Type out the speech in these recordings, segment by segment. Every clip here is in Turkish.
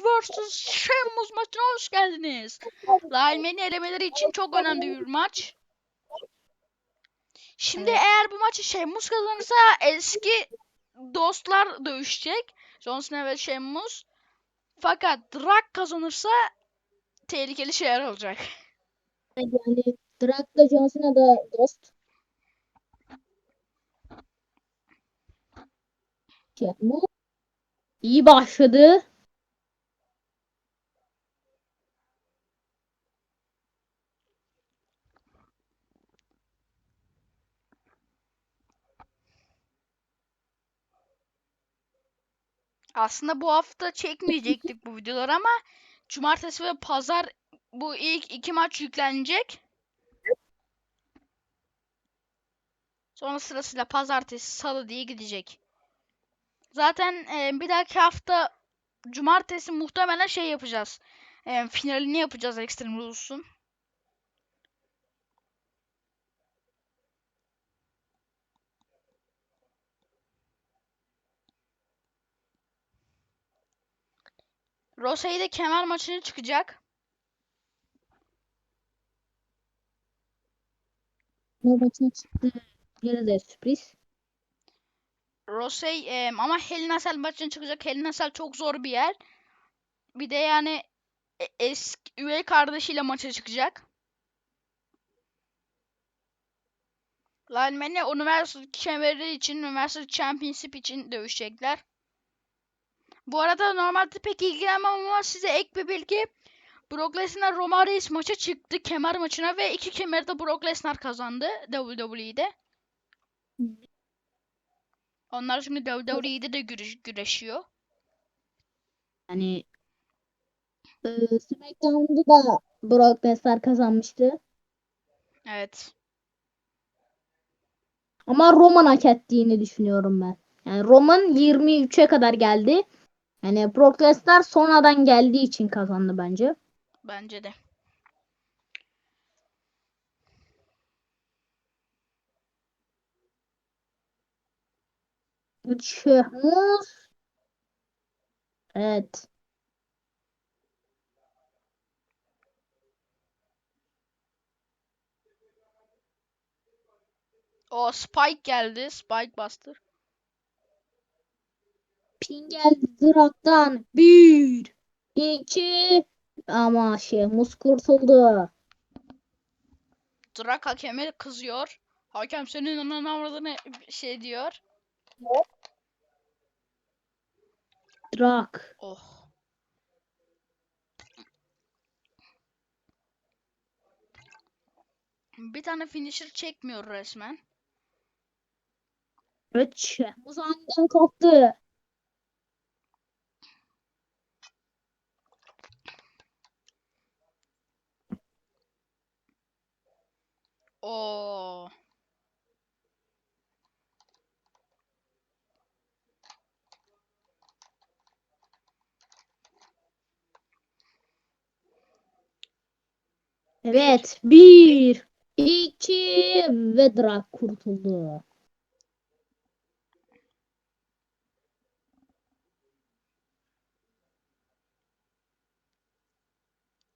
Drak vs. Sheamus maçına hoş geldiniz. Lineman'i elemeleri için çok önemli bir maç. Şimdi eğer bu maçı Sheamus kazanırsa eski dostlar dövüşecek. John Cena ve Sheamus. Fakat Drak kazanırsa tehlikeli şeyler olacak. Yani Drak'la John Cena da dost. Bu iyi başladı. Aslında bu hafta çekmeyecektik bu videoları ama cumartesi ve pazar bu ilk iki maç yüklenecek. Sonra sırasıyla pazartesi, salı diye gidecek. Zaten e, bir dahaki hafta cumartesi muhtemelen şey yapacağız. E, finalini yapacağız Extreme Rules'un. Rosey de kemer maçına çıkacak. Bu maçın çıktı. Yine de sürpriz. Rosey e, ama Hell in a Cell maçına çıkacak. Hell in a Cell çok zor bir yer. Bir de yani e- eski üvey kardeşiyle maça çıkacak. Lineman'le Universal kemeri için, Universal Championship için dövüşecekler. Bu arada normalde pek ilgilenmem ama size ek bir bilgi. Brock Lesnar Roman Reigns maça çıktı kemer maçına ve iki kemeri de Brock Lesnar kazandı WWE'de. Onlar şimdi WWE'de de güreş- güreşiyor. Yani e, SmackDown'da da Brock Lesnar kazanmıştı. Evet. Ama Roman hak ettiğini düşünüyorum ben. Yani Roman 23'e kadar geldi. Yani Brock Lesnar sonradan geldiği için kazandı bence. Bence de. Şehmus. Evet. O Spike geldi. Spike Buster. Pin geldi Drak'tan. Bir. iki. Ama Şehmus kurtuldu. Drak hakeme kızıyor. Hakem senin ananı avradını şey diyor. Drak. Oh. Bir tane finisher çekmiyor resmen. Evet Şehmus aniden kalktı. Oo. Evet. Bir. iki ve Drak kurtuldu.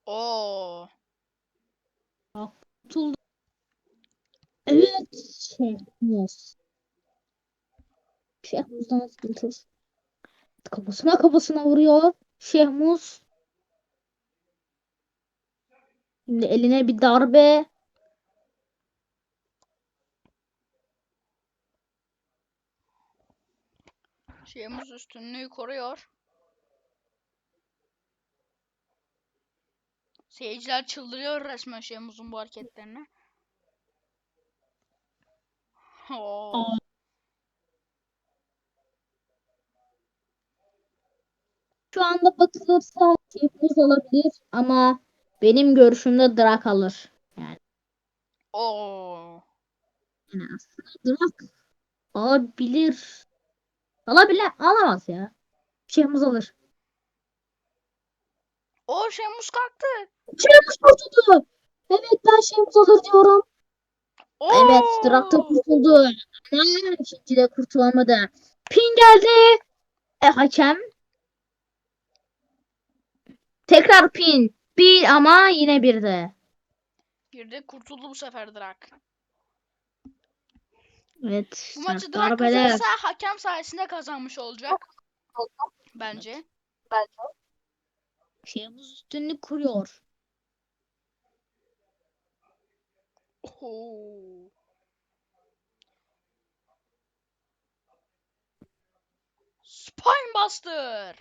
Oo. Kurtuldu. Evet. Şehmus. Şehmus'dan sıkıntı. Kafasına kafasına vuruyor. Şehmus. Şimdi eline bir darbe. Şeyimiz üstünlüğü koruyor. Seyirciler çıldırıyor resmen Şeyimizin bu hareketlerine. Oo. Şu anda bakılırsa Şehmus olabilir ama benim görüşümde Drak alır. Yani, Oo. yani aslında Drak alabilir. Alabilir. Alamaz ya. Şehmus alır. O Şeyimiz kalktı. Şehmus kurtuldu. Evet ben Şehmus alır diyorum. Oo. Evet Drak da kurtuldu. Ha, İkinci de kurtulamadı. Pin geldi. E hakem. Tekrar pin. Bir ama yine bir de. Bir de kurtuldu bu sefer Drak. Evet. Bu maçı Drak kazanırsa hakem sayesinde kazanmış olacak. Bence. Şeyimiz üstünlük kuruyor. Oho. Spinebuster.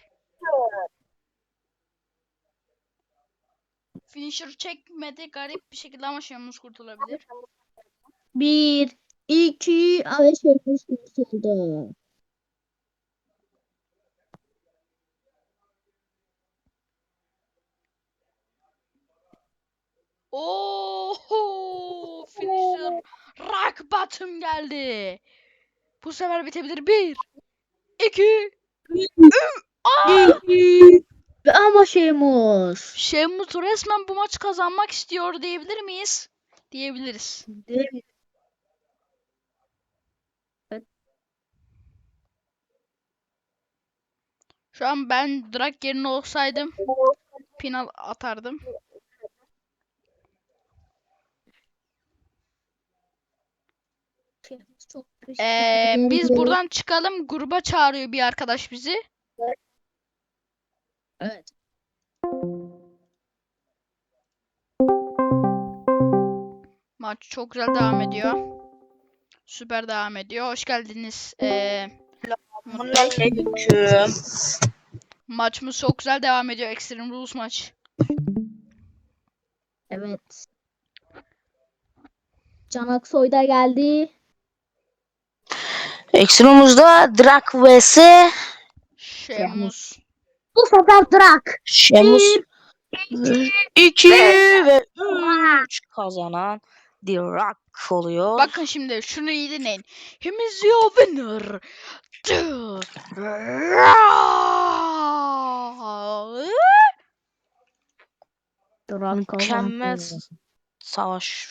Finisher çekmedi garip bir şekilde ama Sheamus kurtulabilir. Bir, iki, ve şeyimiz kurtuldu. Oho! Finisher bottom geldi. Bu sefer bitebilir. Bir, iki! Ve ama şeyimiz. Sheamus resmen bu maç kazanmak istiyor diyebilir miyiz? Diyebiliriz. Şu an ben Drak yerine olsaydım final atardım. Çok Ee, biz buradan çıkalım. Gruba çağırıyor bir arkadaş bizi. Evet. Maç çok güzel devam ediyor. Süper devam ediyor. Hoş geldiniz. Ee, maçımız çok güzel devam ediyor. Extreme Rules maç. Evet. Can Aksoy da geldi. Ekstremumuzda Drak vs Sheamus. Bu sefer Drak. Şemus 2 ve 3 kazanan Drak oluyor. Bakın şimdi şunu iyi dinleyin. Him is your winner. Drak Mükemmel savaş